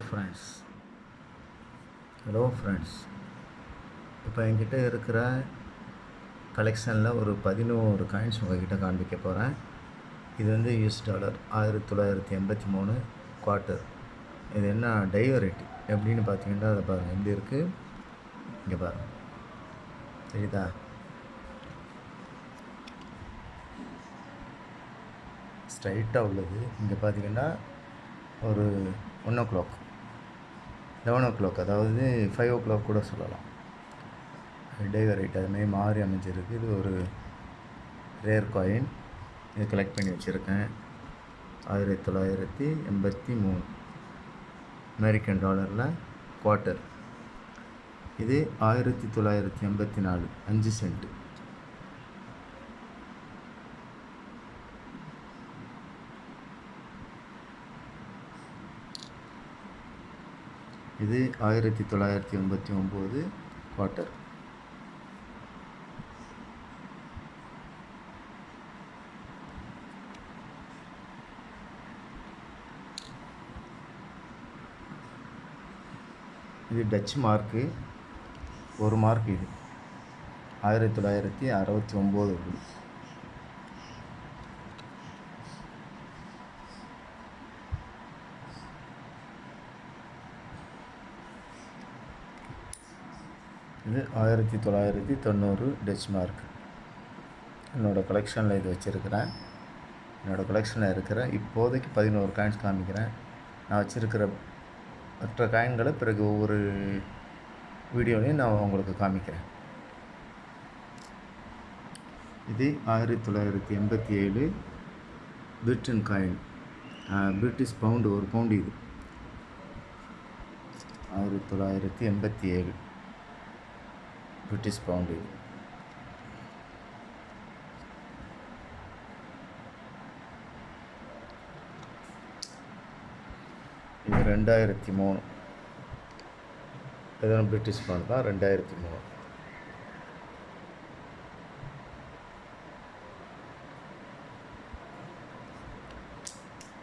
Friends hello friends இப்போ என்கிட்ட இருக்கிற கலெக்ஷனில் ஒரு பதினோரு காயின்ஸ் உங்ககிட்ட காண்பிக்க போகிறேன் இது வந்து யூஎஸ் டாலர் ஆயிரத்தி தொள்ளாயிரத்தி எண்பத்தி மூணு குவார்ட்டர் இது என்ன டைவரிட்டி எப்படின்னு பார்த்தீங்கன்னா அதை பாருங்கள் எப்படி இருக்குது இங்கே பாருங்கள் தெரியுதா? ஸ்ட்ரைட்டாக உள்ளது. இங்கே பார்த்தீங்கன்னா ஒரு one o'clock eleven o'clock அதாவது ஃபைவ் ஓ கிளாக் கூட சொல்லலாம். டேவர் அதுமாரி மாறி அமைஞ்சிருக்கு. இது ஒரு ரேர் காயின் இது கலெக்ட் பண்ணி வச்சுருக்கேன். ஆயிரத்தி தொள்ளாயிரத்தி எண்பத்தி மூணு. அமெரிக்கன் டாலரில் குவார்ட்டர் இது ஆயிரத்தி தொள்ளாயிரத்தி எண்பத்தி நாலு. அஞ்சு சென்ட்டு இது ஆயிரத்தி தொள்ளாயிரத்தி எண்பத்தி ஒம்பது குவார்ட்டர் இது டச் மார்க்கு ஒரு மார்க் இது. ஆயிரத்தி தொள்ளாயிரத்தி அறுபத்தி ஒம்பது. இது ஆயிரத்தி தொள்ளாயிரத்தி தொண்ணூறு டெச்மார்க் என்னோடய கலெக்ஷனில் இது வச்சுருக்கிறேன். என்னோடய கலெக்ஷனில் இருக்கிற இப்போதைக்கு பதினோரு காயின்ஸ் காமிக்கிறேன். நான் வச்சுருக்கிற மற்ற காயின்களை பிறகு ஒவ்வொரு வீடியோலையும் நான் உங்களுக்கு காமிக்கிறேன். இது ஆயிரத்தி தொள்ளாயிரத்தி எண்பத்தி ஏழு பிரிட்டன் காயின் பிரிட்டிஷ் பவுண்டு ஒரு பவுண்டு இது. ஆயிரத்தி தொள்ளாயிரத்தி எண்பத்தி ஏழு. பிரிட்டிஷ் பவுண்டு இது. ரெண்டாயிரத்தி மூணு. இதெல்லாம் பிரிட்டிஷ் பவுண்ட் தான் ரெண்டாயிரத்தி மூணு.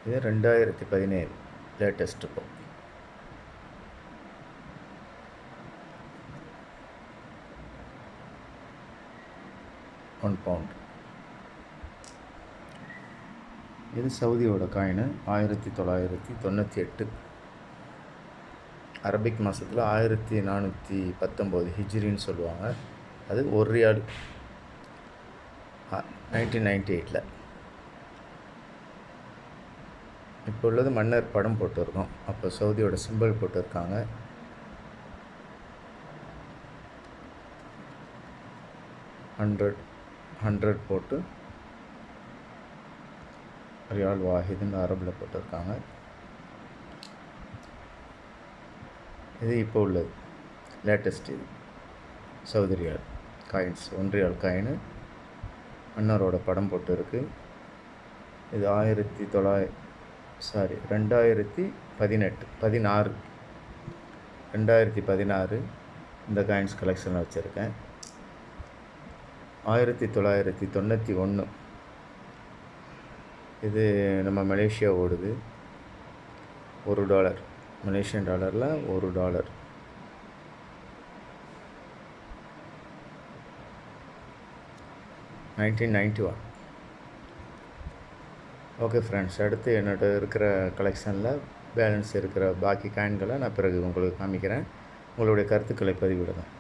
இது ரெண்டாயிரத்தி பதினேழு லேட்டஸ்ட் இப்போ. ஒன் பவுண்ட் இது சவுதியோட காயினு ஆயிரத்தி தொள்ளாயிரத்தி தொண்ணூற்றி எட்டு. அரபிக் மாதத்தில் ஆயிரத்தி நானூற்றி பத்தொம்போது ஹிஜ்ரின்னு சொல்லுவாங்க. அது ஒரு ரியால் நைன்டீன் நைன்டி எயிட்டில் இப்போ உள்ளது மன்னர் படம் போட்டிருக்கோம். அப்போ சவுதியோட சிம்பிள் போட்டிருக்காங்க. ஹண்ட்ரட் ஹண்ட்ரட் போட்டு ரியால் வாஹிதுன்னு அரபில் போட்டிருக்காங்க. இது இப்போ உள்ளது. லேட்டஸ்ட் இது. சவுதி ரியால் காயின்ஸ் ஒன்றியால் காயின் மன்னரோட படம் போட்டு இது ஆயிரத்தி தொள்ளாய் சாரி ரெண்டாயிரத்தி பதினெட்டு பதினாறு ரெண்டாயிரத்தி பதினாறு இந்த காயின்ஸ் கலெக்ஷனில் வச்சுருக்கேன். ஆயிரத்தி தொள்ளாயிரத்தி தொண்ணூற்றி ஒன்று. இது நம்ம மலேசியா ஓடுது. ஒரு டாலர். மலேசியன் டாலரில் ஒரு dollar. Nineteen ninety one. Okay friends அடுத்து என்னோட இருக்கிற கலெக்ஷனில் பேலன்ஸ் இருக்கிற பாக்கி காயின்களை நான் பிறகு உங்களுக்கு காமிக்கிறேன். உங்களுடைய கருத்துக்களை பதிவிடுங்க.